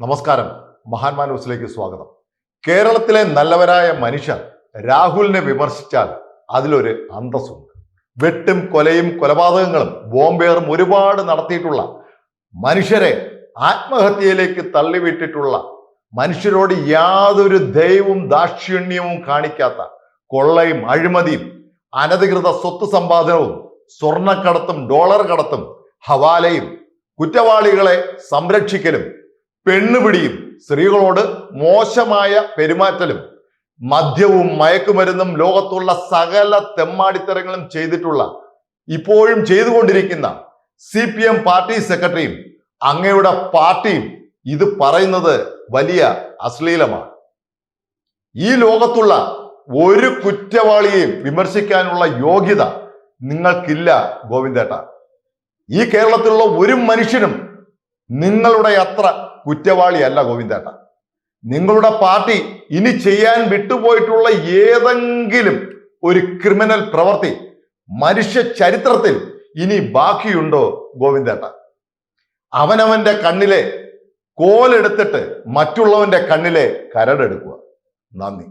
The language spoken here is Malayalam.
നമസ്കാരം. മഹാന്മാ ന്യൂസിലേക്ക് സ്വാഗതം. കേരളത്തിലെ നല്ലവരായ മനുഷ്യർ രാഹുലിനെ വിമർശിച്ചാൽ അതിലൊരു അന്തസ്സുണ്ട്. വെട്ടും കൊലയും കൊലപാതകങ്ങളും ബോംബേറും ഒരുപാട് നടത്തിയിട്ടുള്ള മനുഷ്യരെ ആത്മഹത്യയിലേക്ക് തള്ളിവിട്ടിട്ടുള്ള മനുഷ്യരോട് യാതൊരു ദയവും ദാക്ഷിണ്യവും കാണിക്കാത്ത കൊള്ളയും അഴിമതിയും അനധികൃത സ്വത്ത് സമ്പാദനവും സ്വർണക്കടത്തും ഡോളർ കടത്തും ഹവാലയും കുറ്റവാളികളെ സംരക്ഷിക്കലും പെണ്ണുപിടിയും സ്ത്രീകളോട് മോശമായ പെരുമാറ്റലും മദ്യവും മയക്കുമരുന്നും ലോകത്തുള്ള സകല തെമ്മാടിത്തരങ്ങളും ചെയ്തിട്ടുള്ള ഇപ്പോഴും ചെയ്തുകൊണ്ടിരിക്കുന്ന സി പി എം പാർട്ടി സെക്രട്ടറിയും അങ്ങയുടെ പാർട്ടിയും ഇത് പറയുന്നത് വലിയ അശ്ലീലമാണ്. ഈ ലോകത്തുള്ള ഒരു കുറ്റവാളിയെയും വിമർശിക്കാനുള്ള യോഗ്യത നിങ്ങൾക്കില്ല ഗോവിന്ദേട്ട. ഈ കേരളത്തിലുള്ള ഒരു മനുഷ്യനും നിങ്ങളുടെ അത്ര കുറ്റവാളിയല്ല ഗോവിന്ദേട്ട. നിങ്ങളുടെ പാർട്ടി ഇനി ചെയ്യാൻ വിട്ടുപോയിട്ടുള്ള ഏതെങ്കിലും ഒരു ക്രിമിനൽ പ്രവൃത്തി മനുഷ്യ ചരിത്രത്തിൽ ഇനി ബാക്കിയുണ്ടോ ഗോവിന്ദേട്ട? അവനവന്റെ കണ്ണിലെ കോലെടുത്തിട്ട് മറ്റുള്ളവന്റെ കണ്ണിലെ കരടെടുക്കുക. നന്ദി.